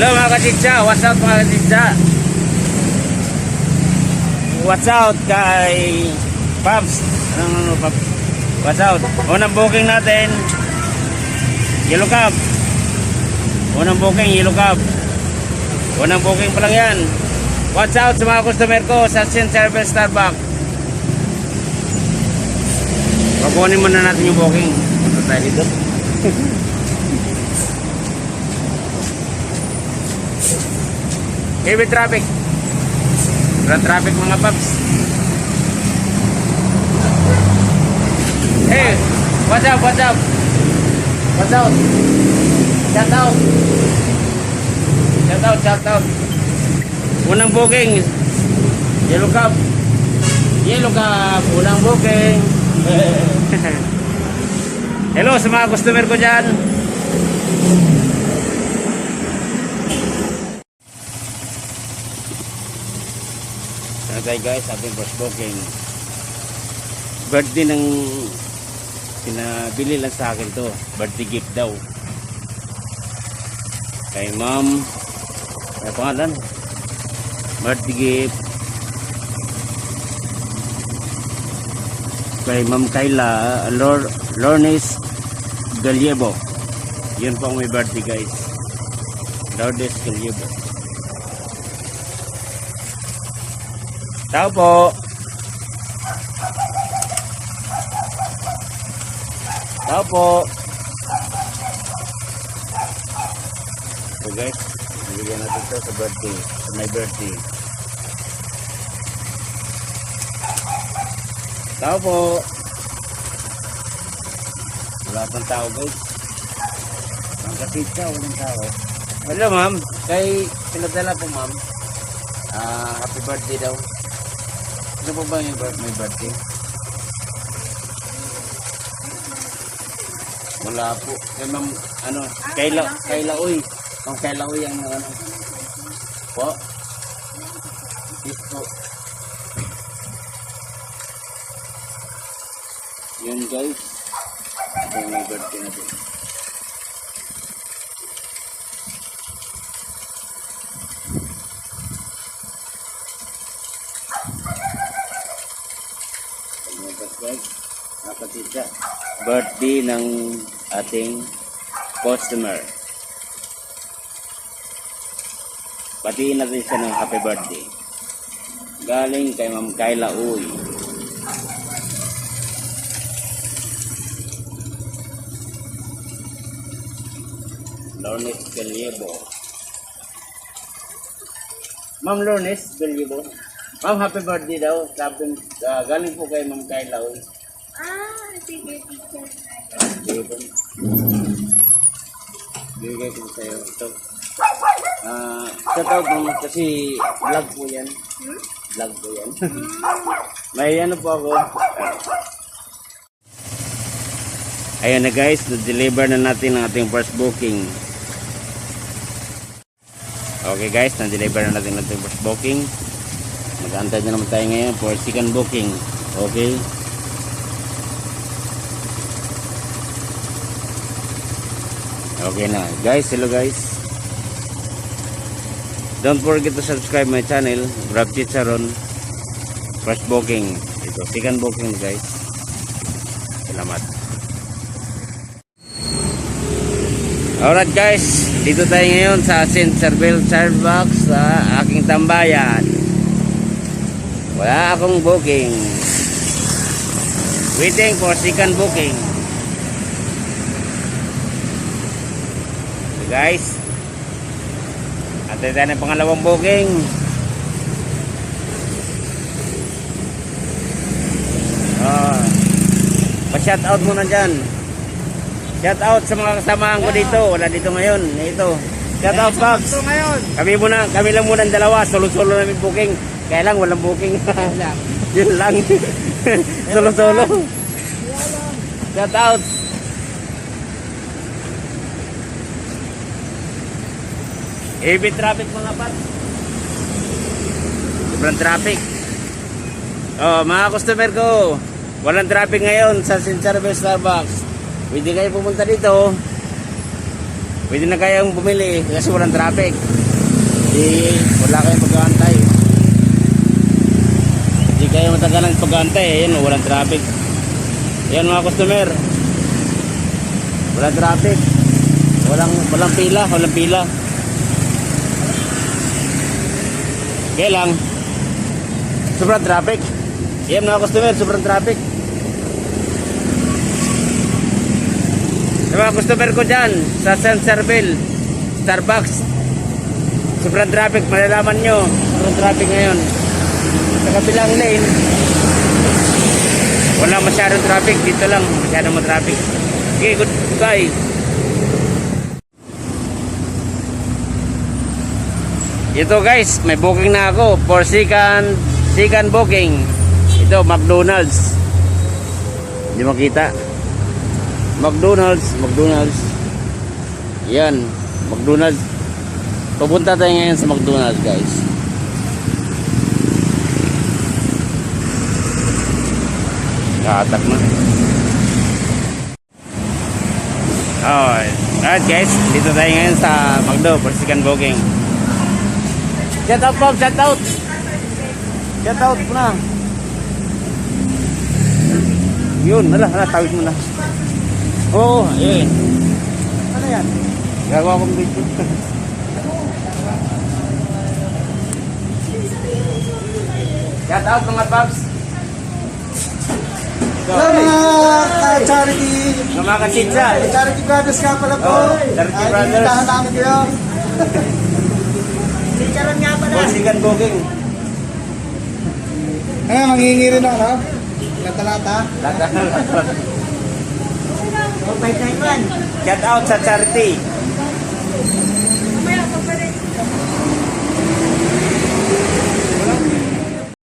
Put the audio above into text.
Hello mga kachitsa, what's up mga kachitsa? What's out kay Paps? Anong ano Paps? What's out? Unang booking natin, Yellow Cab. Unang booking, Yellow Cab. Unang booking pa lang yan. Watch out sa mga customer ko sa Sin Service Starbucks. Kukunin muna natin yung booking. Punta tayo dito. Heavy traffic. Sobrang traffic mga paps. Hey, what's up, what's up? What's out? Shout out. Shout out, shout out. Unang booking. Yellow Cup. Yellow Cup. Unang booking. Hello sa mga customer ko dyan. Okay guys, ating first booking. Birthday ng pinabili lang sa akin to. Birthday gift daw. Kay ma'am. Ano pangalan? Birthday gift. Kay ma'am Kayla. Lor Lornes Gallego. Yun po ang may birthday guys. Lourdes Gallego. Tao po. Tao po. So guys, bigyan natin to sa birthday. Sa my birthday. Tao po. Wala pang tao guys. Ang kasitsa, walang tao. Hello ma'am. Kay pinadala po ma'am. Ah, happy birthday daw. Ano po ba yung may birthday? Wala po. Kay ma'am, ano, Kayla, Kayla Uy. Ma'am Kayla Uy ang ano. Po? Po. Yun guys. Ito yung birthday natin. Pag-subscribe, nakatita. Birthday ng ating customer. Batiin natin siya ng happy birthday. Galing kay Ma'am Kayla Uy. Lornes Galiebo. Ma'am Lornes Galiebo. Ma'am, happy birthday daw. Sabi, uh, galing po kay Ma'am Kayla Uy. Ah, sige, teacher. Sige po. Bigay ko sa'yo. Ito. Ah, shout out mo kasi vlog po yan. Vlog po yan. May ano po ako. Ayan na guys, na-deliver na natin ang ating first booking. Okay guys, na-deliver na natin ang ating first booking. Mag-antay na naman tayo ngayon for second booking. Okay? Okay na. Guys, hello guys. Don't forget to subscribe my channel, Grab Chicharon. First booking. Ito, second booking guys. Salamat. Alright guys, dito tayo ngayon sa St. Serbil Starbucks sa aking tambayan. Wala akong booking. Waiting for second booking. Guys, antay tayo ng pangalawang booking. Ah, pa-shout out muna dyan. Shout out sa mga kasamahan ko dito. Wala dito ngayon. Ito. Shout out, Pops. Kami muna, kami lang muna ang dalawa. Solo-solo namin booking. Kaya lang, walang booking. Yun lang. Solo-solo. Shout out. Heavy traffic mga pat. Sobrang traffic. Oh, mga customer ko, walang traffic ngayon sa Sin Service Starbucks. Pwede kayo pumunta dito. Pwede na kayong bumili kasi walang traffic. Di wala kayong pag-aantay. Di kayo matagal ng pag-aantay. Ayan, walang traffic. Ayan mga customer. Walang traffic. Walang, walang pila, walang pila. Kaya lang, sobrang traffic. Ayan mga customer, sobrang traffic. Sa mga customer ko dyan, sa San Serbil, Starbucks, sobrang traffic, malalaman nyo, sobrang traffic ngayon. Sa kabilang lane, wala masyadong traffic, dito lang, masyadong traffic. Okay, good goodbye. Ito guys, may booking na ako for second, second booking. Ito, McDonald's. Hindi makita. McDonald's, McDonald's. Yan, McDonald's. Pupunta tayo ngayon sa McDonald's, guys. Katak na. Alright. Alright guys, dito tayo ngayon sa McDo for second booking. Shout out, Bob! Shout out! Shout out mo na. Yun, hala, hala, tawid mo na. Oo, oh, yun. Ano yan? Gagawa akong video. Shout out mga. Ito, Hello mga ka-charity! Mga kachitsa. Charity Brothers nga pala po. Oh, Charity Ay, Brothers. Pinuntahan namin kayo. Chicharon nga second booking. Ano, manghihingi rin ako, no? Lahat Oh, 591. Shout out sa charity.